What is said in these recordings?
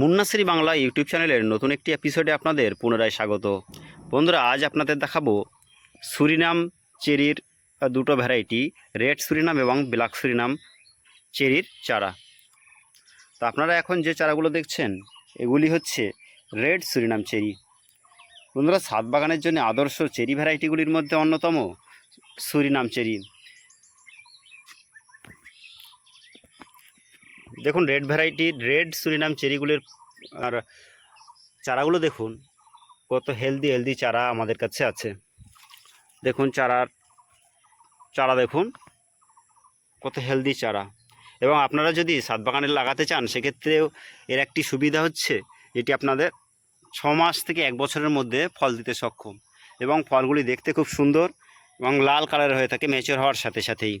মুন্নাশ্রী Bangla YouTube চ্যানেলের নতুন একটি এপিসোডে আপনাদের পুনরায় স্বাগত। বন্ধুরা, আজ আপনাদের দেখাবো সুরিনাম চেরির দুটো ভ্যারাইটি রেড সুরিনাম এবং ব্ল্যাক সুরিনাম চেরির চারা। তো আপনারা এখন যে চারাগুলো দেখছেন, এগুলি হচ্ছে রেড সুরিনাম চেরি। বন্ধুরা, সাত বাগানের জন্য আদর্শ চেরি ভ্যারাইটিগুলির মধ্যে অন্যতম সুরিনাম চেরি। দেখুন রেড ভ্যারাইটির রেড সুরিনাম চেরিগুলির আর চারাগুলো দেখুন, কত হেলদি হেলদি চারা আমাদের কাছে আছে। দেখুন, চারার, চারা দেখুন, কত হেলদি চারা। এবং আপনারা যদি সাত বাগানে লাগাতে চান, সেক্ষেত্রেও এর একটি সুবিধা হচ্ছে, এটি আপনাদের ছ মাস থেকে এক বছরের মধ্যে ফল দিতে সক্ষম। এবং ফলগুলি দেখতে খুব সুন্দর এবং লাল কালারের হয়ে থাকে ম্যাচিওর হওয়ার সাথে সাথেই।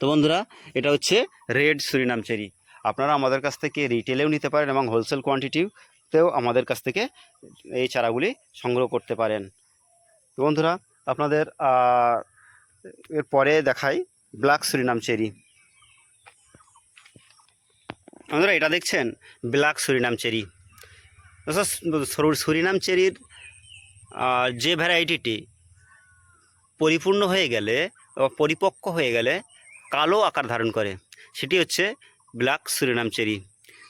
তো বন্ধুরা এটা হচ্ছে রেড সুরিনাম চেরি। আপনারা আমাদের কাছ থেকে রিটেলেও নিতে পারেন এবং হোলসেল কোয়ান্টিটিতেও আমাদের কাছ থেকে এই চারাগুলি সংগ্রহ করতে পারেন। তো বন্ধুরা আপনাদের আহ, এর পরে দেখাই ব্ল্যাক সুরিনাম চেরি। বন্ধুরা এটা দেখছেন? Black Surinam cherry. সরু- সুরিনাম চেরির যে ভ্যারাইটিটি পরিপূর্ণ হয়ে গেলে পরিপক্ক হয়ে গেলে কালো আকার ধারণ করে। সেটি হচ্ছে ব্ল্যাক সুরিনাম চেরি।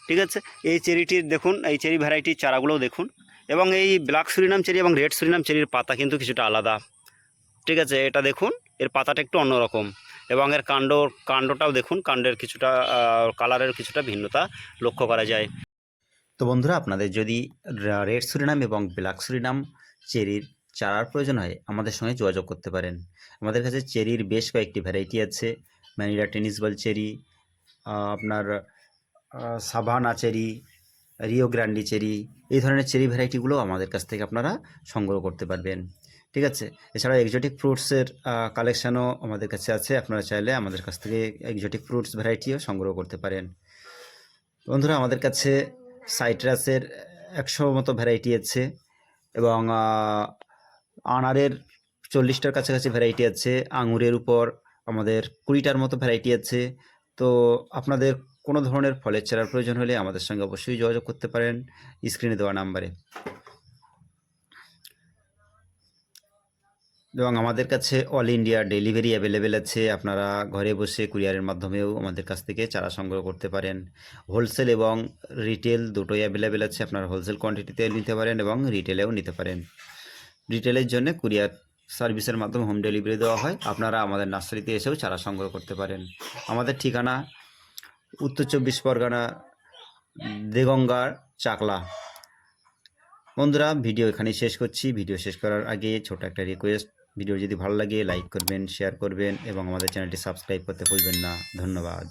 ঠিক আছে? এই চেরিটির দেখুন, এই চেরি ভ্যারাইটির চারাগুলোও দেখুন। এবং এই ব্ল্যাক সুরিনাম চেরি এবং রেড সুরিনাম চেরির পাতা কিন্তু কিছুটা আলাদা। ঠিক আছে? এটা দেখুন, এর পাতাটা একটু অন্যরকম। এবং এর কাণ্ড, কাণ্ডটাও দেখুন, কাণ্ডের কিছুটা কালারের কিছুটা ভিন্নতা লক্ষ্য করা যায়। তো বন্ধুরা, আপনাদের যদি রেড সুরিনাম এবং ব্ল্যাক সুরিনাম চেরির চারার প্রয়োজন হয়, আমাদের সঙ্গে যোগাযোগ করতে পারেন। আমাদের কাছে চেরির বেশ কয়েকটি ভ্যারাইটি আছে। ম্যানিলা টেনিস বল চেরি আপনার savanna cherry, Rio Grande cherry, এই ধরনের চেরি ভ্যারাইটিগুলো আমাদের কাছ থেকে আপনারা সংগ্রহ করতে পারবেন। ঠিক আছে? এছাড়া এক্সোটিক ফ্রুটসের কালেকশানও আমাদের কাছে আছে। আপনারা চাইলে আমাদের কাছ থেকে এক্সোটিক ফ্রুটস ভ্যারাইটিও সংগ্রহ করতে পারেন। বন্ধুরা, আমাদের কাছে সাইট্রাসের একশো মতো ভ্যারাইটি আছে এবং আনারের চল্লিশটার কাছাকাছি ভ্যারাইটি আছে। আঙুরের উপর আমাদের কুড়িটার মতো ভ্যারাইটি আছে। তো আপনাদের কোনো ধরনের ফলের চারার প্রয়োজন হলে আমাদের সঙ্গে অবশ্যই যোগাযোগ করতে পারেন স্ক্রিনে দেওয়া নাম্বারে এবং আমাদের কাছে অল ইন্ডিয়া ডেলিভারি অ্যাভেলেবেল আছে। আপনারা ঘরে বসে কুরিয়ারের মাধ্যমেও আমাদের কাছ থেকে চারা সংগ্রহ করতে পারেন। হোলসেল এবং রিটেল দুটোই অ্যাভেলেবেল আছে। আপনারা হোলসেল কোয়ান্টিটিতে নিতে পারেন এবং রিটেলেও নিতে পারেন। রিটেলের জন্য কুরিয়ার সার্ভিসের মাধ্যমে হোম ডেলিভারি দেওয়া হয়। আপনারা আমাদের নার্সারিতে এসেও চারা সংগ্রহ করতে পারেন। আমাদের ঠিকানা উত্তর চব্বিশ পরগনা, দেগঙ্গার চাকলা। বন্ধুরা, ভিডিও এখানেই শেষ করছি। ভিডিও শেষ করার আগে ছোট একটা রিকোয়েস্ট ভিডিও যদি ভালো লাগে লাইক করবেন শেয়ার করবেন এবং আমাদের চ্যানেলটি সাবস্ক্রাইব করতে ভুলবেন না। ধন্যবাদ।